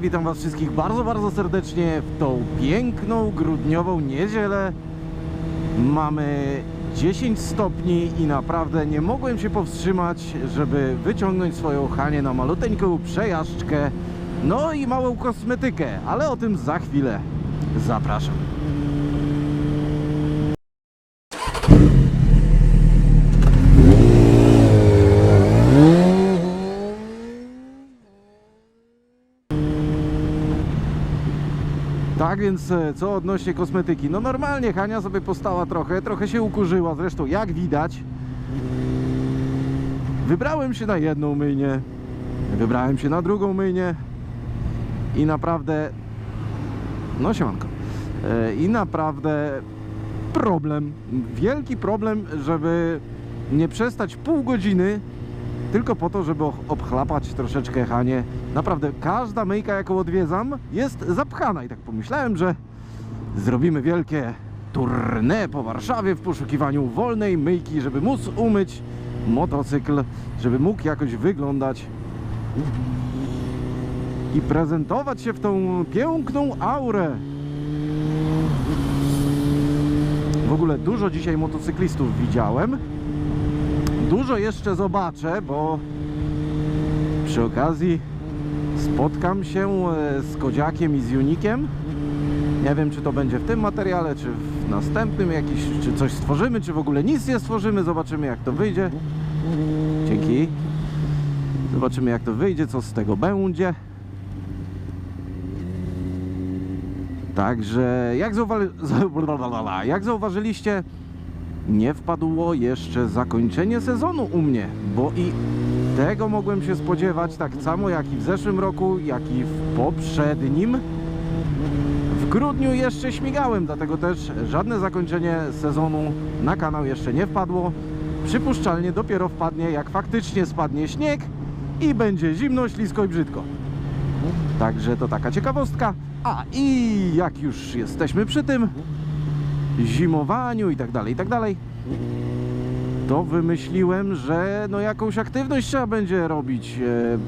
witam Was wszystkich bardzo, bardzo serdecznie w tą piękną, grudniową niedzielę. Mamy 10 stopni i naprawdę nie mogłem się powstrzymać, żeby wyciągnąć swoją Hanię na maluteńką przejażdżkę, no i małą kosmetykę, ale o tym za chwilę. Zapraszam. Tak więc e, co odnośnie kosmetyki? No normalnie Hania sobie postała trochę, trochę się ukurzyła, zresztą jak widać Wybrałem się na jedną myjnię, wybrałem się na drugą myjnię i naprawdę no siemanko E, i naprawdę problem, wielki problem, żeby nie przestać pół godziny tylko po to, żeby obchlapać troszeczkę Hanie. Naprawdę każda myjka, jaką odwiedzam, jest zapchana i tak pomyślałem, że zrobimy wielkie tournée po Warszawie w poszukiwaniu wolnej myjki, żeby móc umyć motocykl, żeby mógł jakoś wyglądać i prezentować się w tą piękną aurę. W ogóle dużo dzisiaj motocyklistów widziałem. Dużo jeszcze zobaczę, bo przy okazji spotkam się e, z Kodziakiem i z Unikiem. Nie wiem, czy to będzie w tym materiale, czy w następnym jakiś, czy coś stworzymy, czy w ogóle nic nie stworzymy. Zobaczymy, jak to wyjdzie. Dzięki. Zobaczymy, jak to wyjdzie, co z tego będzie. Także, jak, zauwa- jak zauważyliście, nie wpadło jeszcze zakończenie sezonu u mnie, bo i tego mogłem się spodziewać tak samo jak i w zeszłym roku, jak i w poprzednim. W grudniu jeszcze śmigałem, dlatego też żadne zakończenie sezonu na kanał jeszcze nie wpadło. Przypuszczalnie dopiero wpadnie, jak faktycznie spadnie śnieg i będzie zimno, ślisko i brzydko. Także to taka ciekawostka. A i jak już jesteśmy przy tym, zimowaniu i tak dalej, i tak dalej, to wymyśliłem, że no jakąś aktywność trzeba będzie robić. E,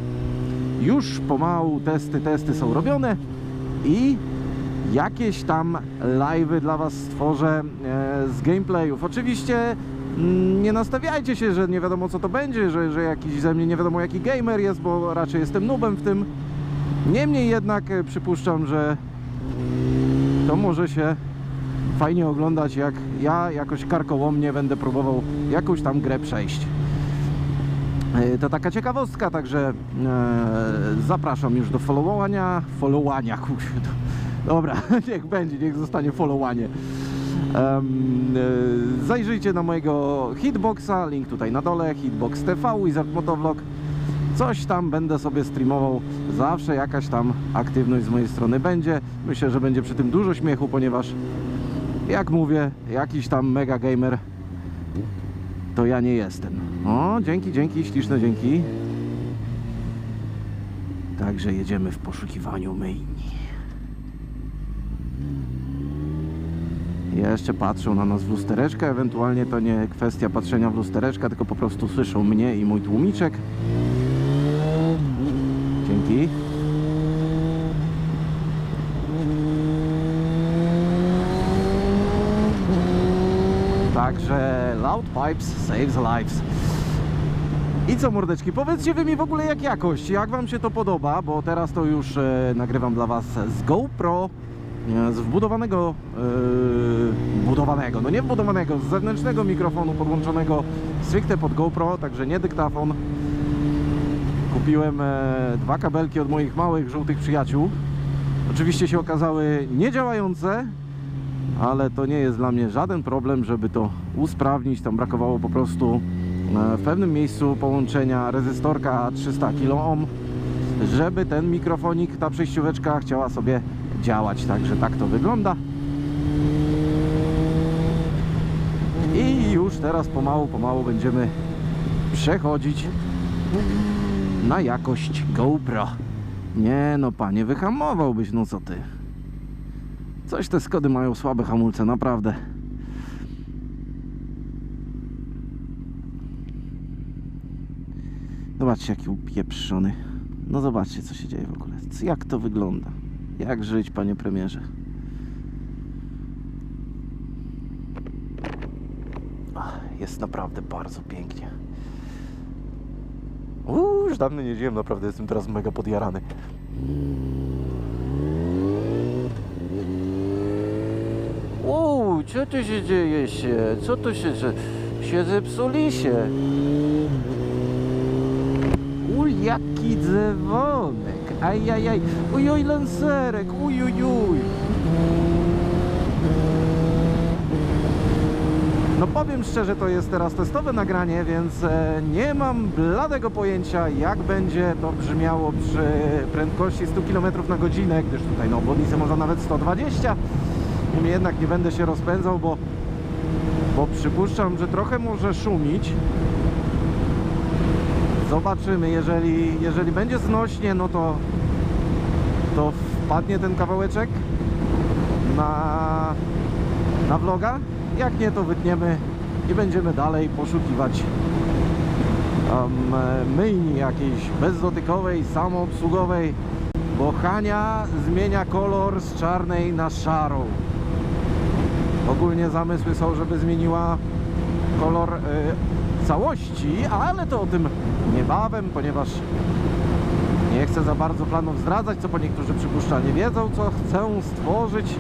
Już pomału testy, testy są robione i jakieś tam live'y dla Was stworzę e, z gameplayów. Oczywiście mm, nie nastawiajcie się, że nie wiadomo co to będzie, że, że jakiś ze mnie nie wiadomo jaki gamer jest, bo raczej jestem nubem w tym. Niemniej jednak e, przypuszczam, że to może się fajnie oglądać, jak ja jakoś karkołomnie będę próbował jakąś tam grę przejść. E, To taka ciekawostka, także e, zapraszam już do followowania. Followania, kurczę. Dobra, niech będzie, niech zostanie followanie. E, zajrzyjcie na mojego hitboxa, link tutaj na dole, hitbox TV, Wizard Motovlog. Coś tam będę sobie streamował, zawsze jakaś tam aktywność z mojej strony będzie. Myślę, że będzie przy tym dużo śmiechu, ponieważ jak mówię, jakiś tam mega gamer to ja nie jestem. O, dzięki, dzięki, śliczne dzięki. Także jedziemy w poszukiwaniu myjni. Jeszcze patrzą na nas w lustereczkę, ewentualnie to nie kwestia patrzenia w lustereczka, tylko po prostu słyszą mnie i mój tłumiczek. Dzięki. Także Loud Pipes saves lives. I co mordeczki, powiedzcie wy mi w ogóle jak jakość, jak wam się to podoba, bo teraz to już e, nagrywam dla was z GoPro, e, z wbudowanego, e, budowanego, no nie wbudowanego, z zewnętrznego mikrofonu podłączonego stricte pod GoPro, także nie dyktafon. Kupiłem e, dwa kabelki od moich małych żółtych przyjaciół. Oczywiście się okazały niedziałające, ale to nie jest dla mnie żaden problem, żeby to usprawnić. Tam brakowało po prostu e, w pewnym miejscu połączenia rezystorka 300 kOhm, żeby ten mikrofonik, ta przejścióweczka chciała sobie działać. Także tak to wygląda. I już teraz pomału, pomału będziemy przechodzić na jakość GoPro. Nie no panie, wyhamowałbyś, no co ty. Coś te Skody mają słabe hamulce, naprawdę. Zobaczcie jaki upieprzony. No zobaczcie, co się dzieje w ogóle. Jak to wygląda? Jak żyć, panie premierze? Jest naprawdę bardzo pięknie. Już dawno nie jeździłem, naprawdę jestem teraz mega podjarany. Uuu, co tu się dzieje się? Co tu się dzieje? Się zepsuli się. Uj, jaki dzwonek. Ajajaj. Ujoj, lancerek. Ujujuj. No powiem szczerze, to jest teraz testowe nagranie, więc e, nie mam bladego pojęcia, jak będzie to brzmiało przy prędkości 100 km na godzinę, gdyż tutaj na obwodnicy można nawet 120. Niemniej jednak nie będę się rozpędzał, bo, bo przypuszczam, że trochę może szumić. Zobaczymy, jeżeli, jeżeli będzie znośnie, no to, to wpadnie ten kawałeczek na, na vloga. Jak nie, to wytniemy i będziemy dalej poszukiwać um, myjni jakiejś bezdotykowej, samoobsługowej, bo Hania zmienia kolor z czarnej na szarą. Ogólnie zamysły są, żeby zmieniła kolor e, całości, ale to o tym niebawem, ponieważ nie chcę za bardzo planów zdradzać, co po niektórzy przypuszcza nie wiedzą, co chcę stworzyć.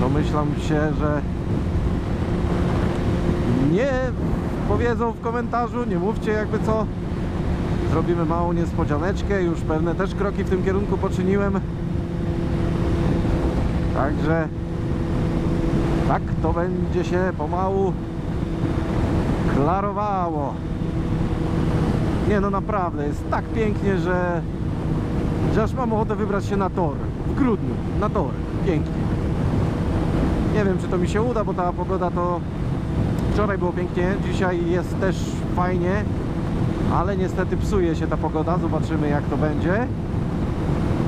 Domyślam się, że nie powiedzą w komentarzu, nie mówcie jakby co. Zrobimy małą niespodzianeczkę, już pewne też kroki w tym kierunku poczyniłem. Także tak to będzie się pomału klarowało. Nie no naprawdę, jest tak pięknie, że, że aż mam ochotę wybrać się na tor. W grudniu, na tor. Pięknie. Nie wiem, czy to mi się uda, bo ta pogoda to wczoraj było pięknie, dzisiaj jest też fajnie, ale niestety psuje się ta pogoda. Zobaczymy, jak to będzie.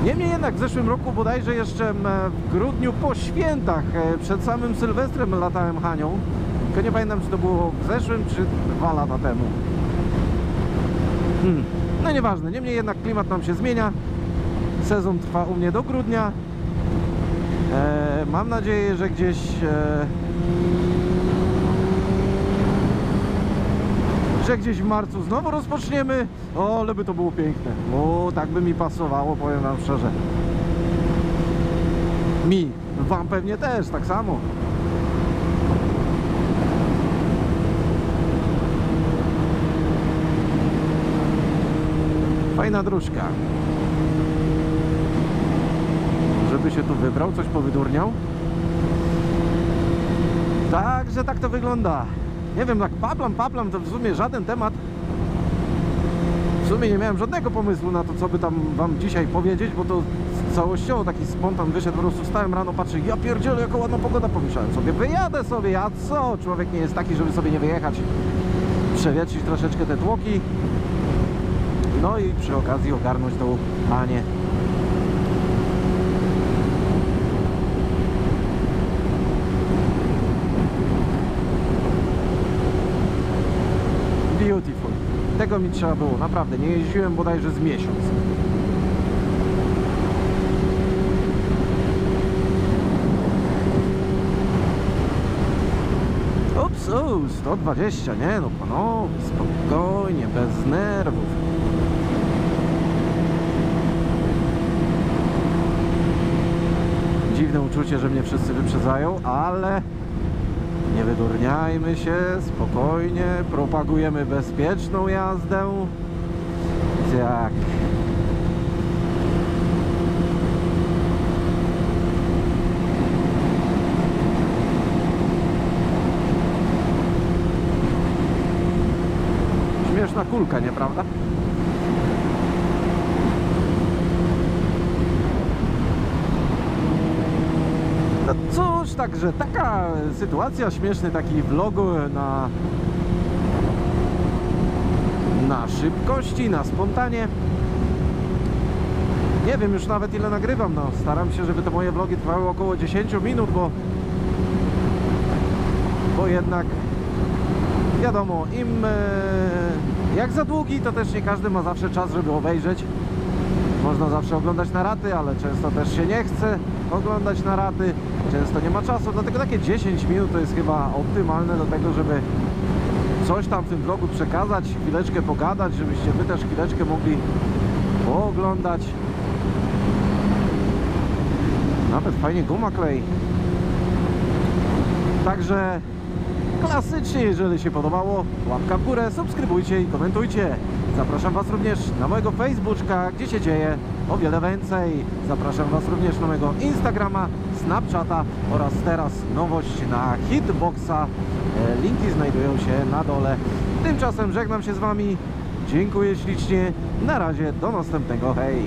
Niemniej jednak w zeszłym roku bodajże jeszcze m, w grudniu po świętach, e, przed samym Sylwestrem latałem Hanią. Tylko nie pamiętam, czy to było w zeszłym, czy dwa lata temu. Hmm. No nieważne, niemniej jednak klimat nam się zmienia. Sezon trwa u mnie do grudnia. E, mam nadzieję, że gdzieś e, że gdzieś w marcu znowu rozpoczniemy. O, ale by to było piękne. O, tak by mi pasowało, powiem wam szczerze. Mi, wam pewnie też, tak samo. Fajna dróżka. Żeby się tu wybrał, coś powydurniał. Także tak to wygląda. Nie wiem, tak paplam, paplam, to w sumie żaden temat. W sumie nie miałem żadnego pomysłu na to, co by tam wam dzisiaj powiedzieć, bo to całościowo taki spontan wyszedł, po prostu stałem rano, patrzę, ja pierdzielę, jaka ładna pogoda, pomyślałem sobie, wyjadę sobie, a co? Człowiek nie jest taki, żeby sobie nie wyjechać, przewietrzyć troszeczkę te tłoki, no i przy okazji ogarnąć tą panię. Tego mi trzeba było, naprawdę. Nie jeździłem bodajże z miesiąc. Ups, o, 120, nie no panowie, spokojnie, bez nerwów. Dziwne uczucie, że mnie wszyscy wyprzedzają, ale nie wydurniajmy się, spokojnie, propagujemy bezpieczną jazdę. Tak. Śmieszna kulka, nieprawda? No cóż, także taka sytuacja, śmieszny taki vlog na na szybkości, na spontanie. Nie wiem już nawet ile nagrywam, no staram się, żeby te moje vlogi trwały około 10 minut, bo bo jednak wiadomo, im e, jak za długi, to też nie każdy ma zawsze czas, żeby obejrzeć. Można zawsze oglądać na raty, ale często też się nie chce oglądać na raty. Często nie ma czasu, dlatego takie 10 minut to jest chyba optymalne do tego, żeby coś tam w tym vlogu przekazać, chwileczkę pogadać, żebyście wy też chwileczkę mogli pooglądać. Nawet fajnie guma klei. Także klasycznie, jeżeli się podobało, łapka w górę, subskrybujcie i komentujcie. Zapraszam Was również na mojego Facebooka, gdzie się dzieje o wiele więcej. Zapraszam Was również na mojego Instagrama, Snapchata oraz teraz nowość na Hitboxa. E, Linki znajdują się na dole. Tymczasem żegnam się z Wami. Dziękuję ślicznie. Na razie, do następnego. Hej!